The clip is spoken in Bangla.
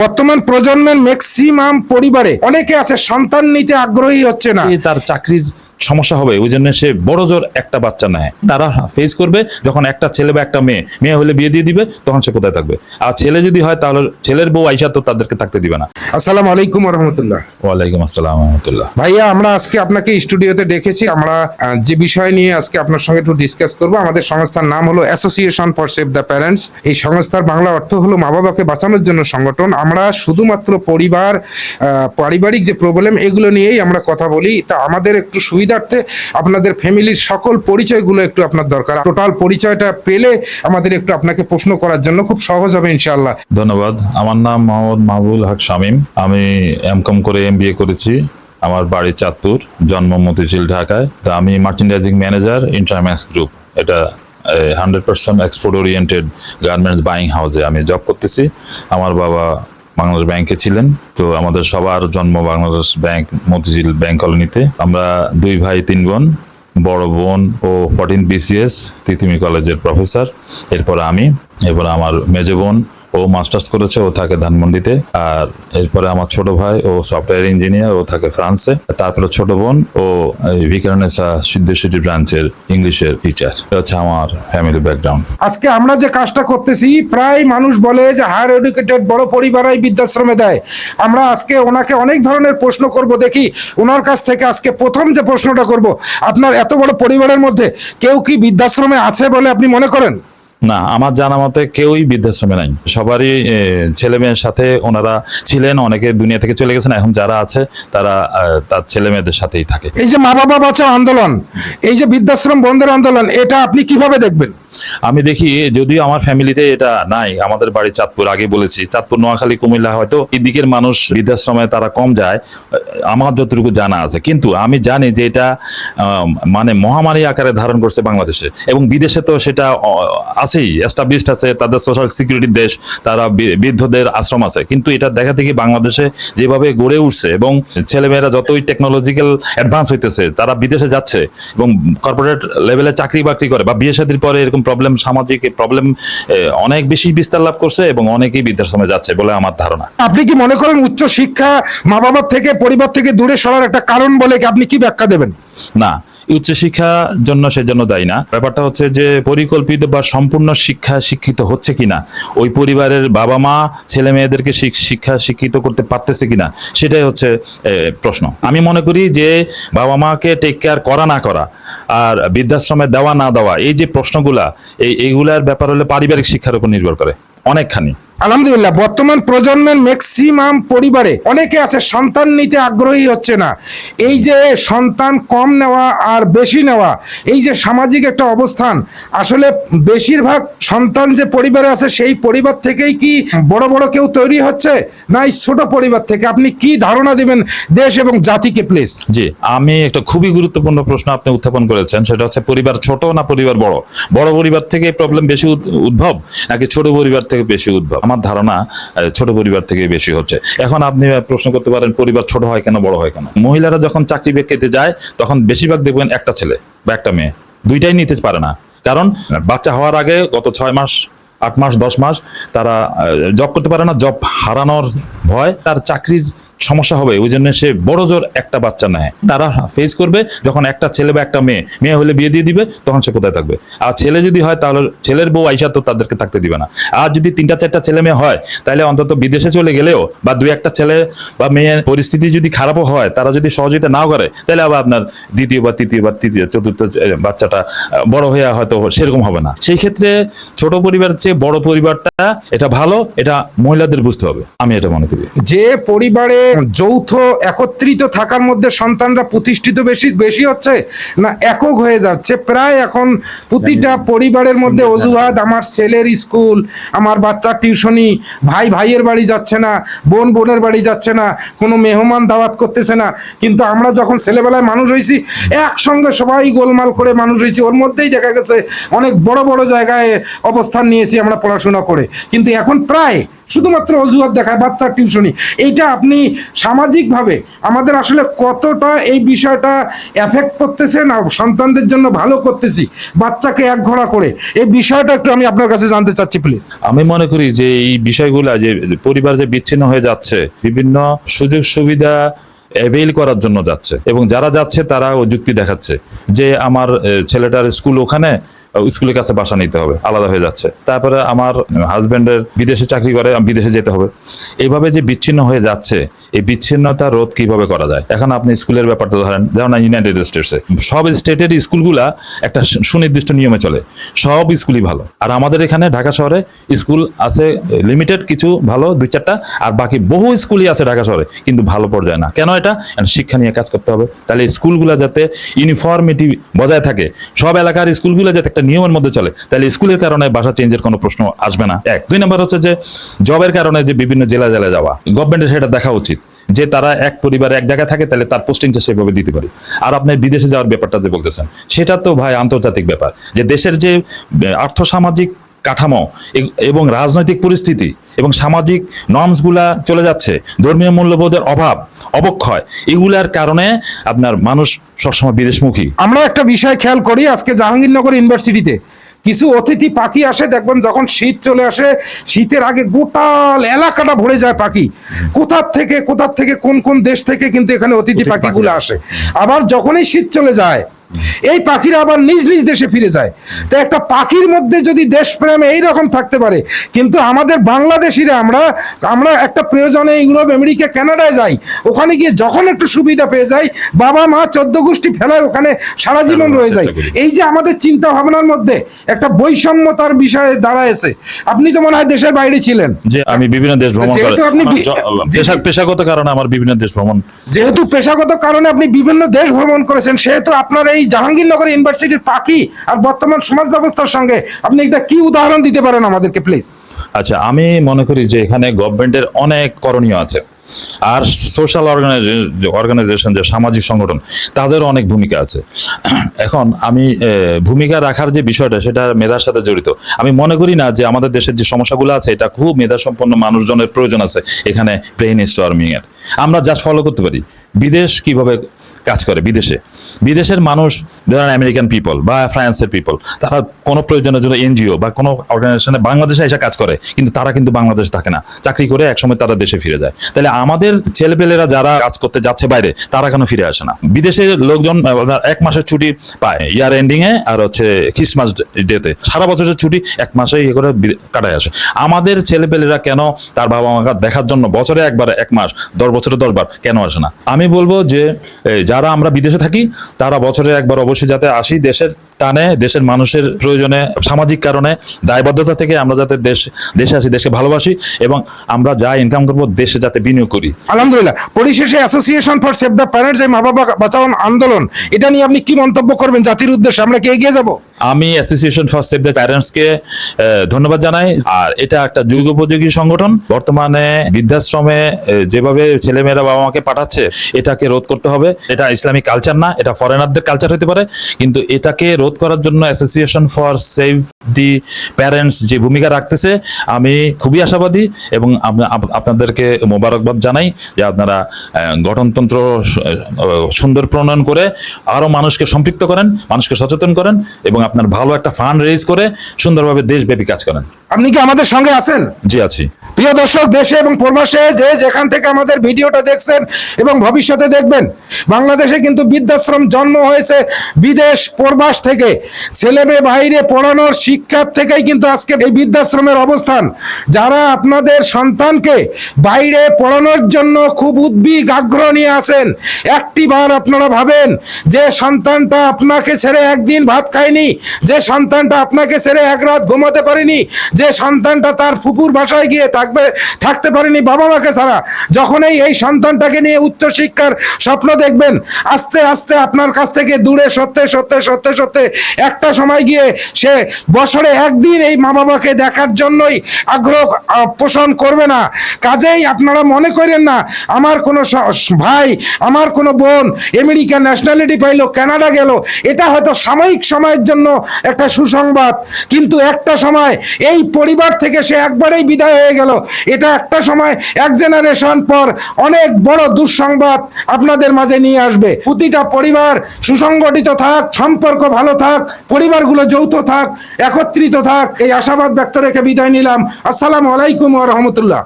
বর্তমান প্রজন্মের ম্যাক্সিমাম পরিবারে অনেকে আছে সন্তান নিতে আগ্রহী হচ্ছে না। তার চাকরির সমস্যা হবে ওই জন্য সে বড় জোর একটা বাচ্চা নেয়। তারা ফেস করবে যখন একটা ছেলে বা একটা মেয়ে মেয়ে হলে বিয়ে দিয়ে দিবে তখন সে কোথায় থাকবে? আর ছেলে যদি হয় তাহলে ছেলের বউ আইসা তো তাদেরকে থাকতে দিবে না। আসসালামু আলাইকুম রহমতুল্লাহ ওয়ালাইকুম আসসালাম রহমতুল্লাহ ভাইয়া আমরা আজকে আপনাকে স্টুডিওতে ডেকেছি আমরা যে বিষয় নিয়ে আজকে আপনার সঙ্গে একটু ডিসকাস করব আমাদের সংস্থার নাম হলো association for save the parents এই সংস্থার বাংলা অর্থ হলো মা বাবাকে বাঁচানোর জন্য সংগঠন। আমরা শুধুমাত্র পরিবার পারিবারিক যে প্রবলেম এগুলো নিয়েই আমরা কথা বলি। তা আমাদের একটু সুবিধার্থে আপনাদের ফ্যামিলির সকল পরিচয়গুলো একটু আপনার দরকার। টোটাল পরিচয়টা পেলে আমাদের একটু আপনাকে প্রশ্ন করার জন্য খুব সহজ হবে ইনশাআল্লাহ। ধন্যবাদ। আমার নাম মোহাম্মদ মাহবুল হক শামীম। আমি এমকম করে এম করেছি। আমার বাড়ি চাঁদপুর, জন্ম মতিঝিল, ঢাকায়। তা আমি মার্চেন্ডাইজিং ম্যানেজার ইন্টারম্যাক্স গ্রুপ এটা hundred percent export oriented garments buying হাউসে আমি জব করতেছি। আমার বাবা বাংলাদেশ ব্যাংকে ছিলেন। তো আমাদের সবার জন্ম বাংলাদেশ ব্যাংক, মতিঝিল ব্যাংক কলোনিতে। আমরা দুই ভাই, তিন বোন, বড় বোন ও ফোরটিন বিসিএস তিতিমি কলেজের প্রফেসর এরপর আমি, এরপর আমার মেজ বোন ও মাস্টার্স করেছে, ও থাকে ধানমন্ডিতে। আর এরপরে আমার ছোট ভাই, ও সফটওয়্যার ইঞ্জিনিয়ার ও থাকে ফ্রান্সে তারপরে ছোট বোন, ও ভিকারনেসা সিদ্ধেশ্বরী ব্রাঞ্চের ইংলিশের টিচার হচ্ছে আমার ফ্যামিলি ব্যাকগ্রাউন্ড আজকে আমরা যে কাজটা করতেছি, প্রায় মানুষ বলে যে হায়ার এডুকেটেড বড় পরিবারই বৃদ্ধাশ্রমে দেয়। আমরা আজকে ওনাকে অনেক ধরনের প্রশ্ন করব, দেখি ওনার কাছ থেকে আজকে প্রথম যে প্রশ্নটা করব, আপনার এত বড় পরিবারের মধ্যে কেউ কি বৃদ্ধাশ্রমে আছে বলে আপনি মনে করেন? না আমার জানা মতে কেউই বৃদ্ধাশ্রমে নাই। সবারই ছেলে মেয়ের সাথে ওনারা ছিলেন অনেকে দুনিয়া থেকে চলে গেছেন এখন যারা আছে তারা তার ছেলে মেয়েদের সাথেই থাকে। এই যে মা বাবা বাঁচাও আন্দোলন এই যে বৃদ্ধাশ্রম বন্ধের আন্দোলন এটা আপনি কীভাবে দেখবেন? আমি দেখি যদিও আমার ফ্যামিলিতে এটা নাই আমাদের বাড়ি চাঁদপুর আগে বলেছি চাঁদপুর নোয়াখালী কুমিল্লা হয়তো এদিকের মানুষ বৃদ্ধাশ্রমে তারা কম যায় আমার যতটুকু জানা আছে। কিন্তু আমি জানি যে এটা মানে মহামারী আকারে ধারণ করছে বাংলাদেশে এবং বিদেশে তো সেটা আছেই এস্টাবলিশড আছে তাদের সোশ্যাল সিকিউরিটির দেশ তারা বৃদ্ধদের আশ্রম আছে। কিন্তু এটা দেখা থেকে বাংলাদেশে যেভাবে গড়ে উঠছে এবং ছেলেমেয়েরা যতই টেকনোলজিক্যাল অ্যাডভান্স হইতেছে তারা বিদেশে যাচ্ছে এবং কর্পোরেট লেভেলে চাকরি বাকরি করে বা বিয়ে শাদির পরে এরকম প্রবলেম সামাজিক প্রবলেম অনেক বেশি বিস্তার লাভ করছে এবং অনেকেই বৃদ্ধাশ্রমে যাচ্ছে বলে আমার ধারণা। আপনি কি মনে করেন উচ্চ শিক্ষা মা বাবার থেকে পরিবার থেকে দূরে সরার একটা কারণ বলে কি আপনি কি ব্যাখ্যা দেবেন? না উচ্চশিক্ষার জন্য সেজন্য দায়ী না। ব্যাপারটা হচ্ছে যে পরিকল্পিত বা সম্পূর্ণ শিক্ষা শিক্ষিত হচ্ছে কিনা, ওই পরিবারের বাবা মা ছেলে মেয়েদেরকে শিক- শিক্ষা শিক্ষিত করতে পারতেছে কিনা, সেটাই হচ্ছে প্রশ্ন। আমি মনে করি যে বাবা মাকে টেক কেয়ার করা না করা আর বৃদ্ধাশ্রমে দেওয়া না দেওয়া, এই যে প্রশ্নগুলা, এই, এইগুলার ব্যাপার হলে পারিবারিক শিক্ষার উপর নির্ভর করে, অনেকখানি। আলহামদুলিল্লাহ, বর্তমান প্রজন্মের ম্যাক্সিমাম পরিবারে অনেকে আছে সন্তান নিতে আগ্রহী হচ্ছে না। এই যে সন্তান কম নেওয়া আর বেশি নেওয়া, এই যে সামাজিক একটা অবস্থান, আসলে বেশিরভাগ সন্তান যে পরিবারে আছে সেই পরিবার থেকেই কি বড় বড় কেউ তৈরি হচ্ছে? না, এই ছোট পরিবার থেকে? আপনি কি ধারণা দিবেন দেশ এবং জাতিকে প্লেস জি, আমি একটা খুবই গুরুত্বপূর্ণ প্রশ্ন আপনি উত্থাপন করেছেন, সেটা হচ্ছে পরিবার ছোট না পরিবার বড়? বড় পরিবার থেকে প্রবলেম বেশি উদ্ভব, নাকি ছোট পরিবার থেকে বেশি উদ্ভব? আমার ধারণা ছোট পরিবার থেকে বেশি হচ্ছে। এখন আপনি প্রশ্ন করতে পারেন, পরিবার ছোট হয় কেন, বড় হয় কেন? মহিলারা যখন চাকরি পেতে যায়, তখন বেশিরভাগ দেখবেন একটা ছেলে বা একটা মেয়ে। দুইটাই নিতে পারে না। কারণ, বাচ্চা হওয়ার আগে গত ছয় মাস, আট মাস, দশ মাস তারা জব করতে পারে না। জব হারানোর ভয়, তার চাকরির সমস্যা হবে, ওই জন্য সে বড় জোর একটা বাচ্চা নেয়। তারা ফেস করবে, যখন একটা ছেলে বা একটা মেয়ে মেয়ে হলে বিয়ে দিয়ে দিবে, তখন সে কোথায় থাকবে? আর ছেলে যদি হয়, তাহলে ছেলের বউ আইসা তো তাদেরকে থাকতে দিবে না। আর যদি তিনটা চারটা ছেলে মেয়ে হয়, তাহলে অন্তত বিদেশে চলে গেলেও বা দুই একটা ছেলে বা মেয়ের পরিস্থিতি যদি খারাপও হয়, তারা যদি সহযোগিতা নাও করে, তাহলে আবার আপনার দ্বিতীয় বা তৃতীয় বা তৃতীয়, চতুর্থ বাচ্চাটা বড় হয়ে হয়তো সেরকম হবে না। সেই ক্ষেত্রে ছোট পরিবারের চেয়ে বড় পরিবারটা, এটা ভালো, এটা মহিলাদের বুঝতে হবে। আমি এটা মনে করি। যে পরিবারে যৌথ একত্রিত থাকার মধ্যে সন্তানরা প্রতিষ্ঠিত বেশি বেশি হচ্ছে না একক হয়ে যাচ্ছে? প্রায় এখন প্রতিটা পরিবারের মধ্যে অজুহাত আমার ছেলের স্কুল আমার বাচ্চার টিউশনি ভাই ভাইয়ের বাড়ি যাচ্ছে না বোন বোনের বাড়ি যাচ্ছে না কোনো মেহমান দাওয়াত করতেছে না। কিন্তু আমরা যখন ছেলেবেলায় মানুষ হয়েছি একসঙ্গে সবাই গোলমাল করে মানুষ হয়েছি। ওর মধ্যেই দেখা গেছে অনেক বড় বড় জায়গায় অবস্থান নিয়েছি আমরা পড়াশোনা করে। কিন্তু এখন প্রায় শুধুমাত্র অজুহাত দেখায় বাচ্চার টিউশনি। এইটা আপনি সামাজিকভাবে আমাদের আসলে কতটা এই বিষয়টা এফেক্ট করতেছে না, সন্তানদের জন্য ভালো করতেছি, বাচ্চাকে এক ঘোড়া করে। এই বিষয়টা একটু আমি আপনার কাছে জানতে চাচ্ছি প্লিজ আমি মনে করি যে এই বিষয়গুলা যে পরিবার যে বিচ্ছিন্ন হয়ে যাচ্ছে, বিভিন্ন সুযোগ সুবিধা অ্যাভেইল করার জন্য যাচ্ছে। এবং যারা যাচ্ছে তারা ও যুক্তি দেখাচ্ছে যে আমার ছেলেটার স্কুল ওখানে স্কুলের কাছে বাসা নিতে হবে, আলাদা হয়ে যাচ্ছে। তারপরে আমার হাজব্যান্ডের বিদেশে চাকরি করে বিদেশে যেতে হবে। এইভাবে যে বিচ্ছিন্ন হয়ে যাচ্ছে এই বিচ্ছিন্নতা রোধ কীভাবে করা যায়? এখন আপনি স্কুলের ব্যাপারটা ধরেন, যেমন ইউনাইটেড স্টেটসে সব স্টেটের স্কুলগুলা একটা সুনির্দিষ্ট নিয়মে চলে। সব স্কুলই ভালো। আর আমাদের এখানে ঢাকা শহরে স্কুল আছে লিমিটেড কিছু ভালো, দুই চারটা, আর বাকি বহু স্কুলই আছে ঢাকা শহরে, কিন্তু ভালো পর্যায়ে না। কেন এটা? শিক্ষা নিয়ে কাজ করতে হবে। তাহলে স্কুলগুলো যাতে ইউনিফর্মিটি বজায় থাকে, সব এলাকার স্কুলগুলো যাতে একটা নিয়মের মধ্যে চলে, তাহলে স্কুলের কারণে বাসা চেঞ্জের কোনো প্রশ্ন আসবে না। এক। দুই নম্বর হচ্ছে যে জবের কারণে যে বিভিন্ন জেলা জেলায় যাওয়া গভর্নমেন্টের সেটা দেখা উচিত। যে তারা এক পরিবারে এক জায়গায় থাকে, তাহলে তার পোস্টিংটা সেভাবে দিতে পারে। আর আপনি বিদেশে যাওয়ার ব্যাপারটা যে বলতেছেন, সেটা তো ভাই আন্তর্জাতিক ব্যাপার। যে দেশের যে আর্থসামাজিক কাঠামো এবং রাজনৈতিক পরিস্থিতি এবং সামাজিক নর্মসগুলা চলে যাচ্ছে, ধর্মীয় মূল্যবোধের অভাব, অবক্ষয়, এগুলার কারণে আপনার মানুষ সবসময় বিদেশমুখী। আমরা একটা বিষয় খেয়াল করি, আজকে জাহাঙ্গীরনগর ইউনিভার্সিটিতে। কিছু অতিথি পাখি আসে দেখবেন যখন শীত চলে আসে শীতের আগে গোটাল এলাকাটা ভরে যায় পাখি। কোথার থেকে কোথার থেকে কোন কোন দেশ থেকে কিন্তু এখানে অতিথি পাখিগুলো আসে। আবার যখনই শীত চলে যায় এই পাখিরা আবার নিজ নিজ দেশে ফিরে যায়। তো একটা পাখির মধ্যে যদি দেশপ্রেম এইরকম থাকতে পারে কিন্তু আমাদের বাংলাদেশিরা আমরা আমরা একটা প্রয়োজনে ইউরোপ আমেরিকা কানাডায় যাই ওখানে গিয়ে যখন একটু সুবিধা পেয়ে যাই বাবা মা চোদ্দ গোষ্ঠী ফেলায় ওখানে সারা জীবন রয়ে যায়। এই যে আমাদের চিন্তা ভাবনার মধ্যে একটা বৈষম্যতার বিষয়ে দাঁড়ায়েছে আপনি তো মনে হয় দেশের বাইরে ছিলেন। যে আমি বিভিন্ন দেশ ভ্রমণ যেহেতু আপনি পেশাগত কারণে আমার বিভিন্ন দেশ ভ্রমণ যেহেতু পেশাগত কারণে আপনি বিভিন্ন দেশ ভ্রমণ করেছেন সেহেতু আপনার এই জাহাঙ্গীরনগর ইউনিভার্সিটির পাখি আর বর্তমান সমাজ ব্যবস্থার সঙ্গে আপনি একটা কি উদাহরণ দিতে পারেন আমাদেরকে প্লিজ আচ্ছা আমি মনে করি যে এখানে গভর্নমেন্টের অনেক করণীয় আছে। আর সোশ্যাল অর্গানাইজেশন যে সামাজিক সংগঠন তাদেরও অনেক ভূমিকা আছে। এখন আমি ভূমিকা রাখার যে বিষয়টা, সেটা মেধার সাথে জড়িত। আমি মনে করি না যে আমাদের দেশের যে সমস্যাগুলো আছে, এটা খুব মেধা সম্পন্ন মানুষজনের প্রয়োজন আছে এখানে ব্রেইন স্টর্মিং এর। আমরা জাস্ট ফলো করতে পারি। বিদেশ কীভাবে কাজ করে? বিদেশে। বিদেশের মানুষ, ধরেন আমেরিকান পিপল বা ফ্রান্সের পিপল তারা কোনো প্রয়োজনের জন্য এনজিও বা কোনো অর্গানাইজেশনে বাংলাদেশে এসে কাজ করে, কিন্তু তারা কিন্তু বাংলাদেশে থাকে না। চাকরি করে একসময় তারা দেশে ফিরে যায়। তাহলে আমাদের ছেলেপেলেরা যারা কাজ করতে যাচ্ছে বাইরে, তারা কেন ফিরে আসে না? বিদেশে লোকজন এক মাসের ছুটি পায় ইয়ার এন্ডিং এ আর হচ্ছে ক্রিসমাস ডেতে সারা বছরের ছুটি এক মাসে ইয়ে করে কাটায় আসে। আমাদের ছেলেপেলেরা কেন তার বাবা মাকে দেখার জন্য বছরে একবার, এক মাস বছরে দশবার, কেন আসে না? আমি বলব যে যারা আমরা বিদেশে থাকি, তারা বছরে একবার অবশ্যই যাতে আসি দেশের টানে দেশের মানুষের প্রয়োজনে সামাজিক কারণে দায়বদ্ধতা থেকে আমরা যাতে দেশ দেশে আসি দেশকে ভালোবাসি এবং আমরা যা ইনকাম করব দেশে যাতে বিনিয়োগ করি। আলহামদুলিল্লাহ। পরিশেষে association for save the parents এই মা বাবা বাঁচাও আন্দোলন এটা নিয়ে আপনি কি মন্তব্য করবেন জাতির উদ্দেশ্যে? আমরা কি এগিয়ে যাব? আমি অ্যাসোসিয়েশন ফর সেভ দ্য প্যারেন্টসকে ধন্যবাদ জানাই। আর এটা একটা যুগোপযোগী সংগঠন। বর্তমানে বৃদ্ধাশ্রমে যেভাবে ছেলেমেয়েরা বাবা মাকে পাঠাচ্ছে এটাকে রোধ করতে হবে। এটা ইসলামিক কালচার না এটা ফরেনারদের কালচার হতে পারে। কিন্তু এটাকে রোধ করার জন্য association for save the parents যে ভূমিকা রাখতেছে আমি খুবই আশাবাদী এবং আপ- আপ- আপনাদেরকে মোবারকবাদ জানাই যে আপনারা গঠনতন্ত্র সুন্দর প্রণয়ন করে আরও মানুষকে সম্পৃক্ত করেন মানুষকে সচেতন করেন এবং আপনার ভালো একটা ফান্ড রেজ করে সুন্দরভাবে দেশব্যাপী কাজ করেন। আপনি কি আমাদের সঙ্গে আছেন? জি আছি। প্রিয় দর্শক দেশে এবং প্রবাসে যে যেখান থেকে আমাদের ভিডিওটা দেখছেন এবং ভবিষ্যতে দেখবেন বাংলাদেশে কিন্তু বৃদ্ধাশ্রম জন্ম হয়েছে বিদেশ প্রবাস থেকে ছেলে মেয়ে বাইরে পড়ানোর শিক্ষার থেকেই কিন্তু আজকে এই বৃদ্ধাশ্রমের অবস্থান। যারা আপনাদের সন্তানকে বাইরে পড়ানোর জন্য খুব উদ্বিগ আগ্রহ নিয়ে আসেন একটি বার আপনারা ভাবেন যে সন্তানটা আপনাকে ছেড়ে একদিন ভাত খায়নি, যে সন্তানটা আপনাকে ছেড়ে এক রাত ঘুমাতে পারেনি, যে সন্তানটা তার ফুপুর বাসায় গিয়ে থাকবে, থাকতে পারেনি বাবা মাকে ছাড়া, যখনই এই সন্তানটাকে নিয়ে উচ্চ শিক্ষার স্বপ্ন দেখবেন, আস্তে আস্তে আপনার কাছ থেকে দূরে সত্যে সত্যে সত্যে সত্যে একটা সময় গিয়ে সে বছরে একদিন এই মা বাবাকে দেখার জন্যই আগ্রহ পোষণ করবে না। কাজেই আপনারা মনে করেন না, আমার কোনো ভাই, আমার কোনো বোন আমেরিকা ন্যাশনালিটি পাইলো, কানাডা গেল, এটা হয়তো সাময়িক সময়ের জন্য একটা সুসংবাদ। কিন্তু একটা সময় এই পরিবার থেকে সে একবারেই বিদায় হয়ে গেল। এটা একটা সময়, এক জেনারেশন পর অনেক বড় দুঃসংবাদ আপনাদের মাঝে নিয়ে আসবে। প্রতিটা পরিবার সুসংগঠিত থাক, সম্পর্ক ভালো থাক, পরিবারগুলো যৌথ থাক, একত্রিত থাক, এই আশাবাদ ব্যক্ত রেখে বিদায় নিলাম। আসসালামু আলাইকুম রহমতুল্লাহ।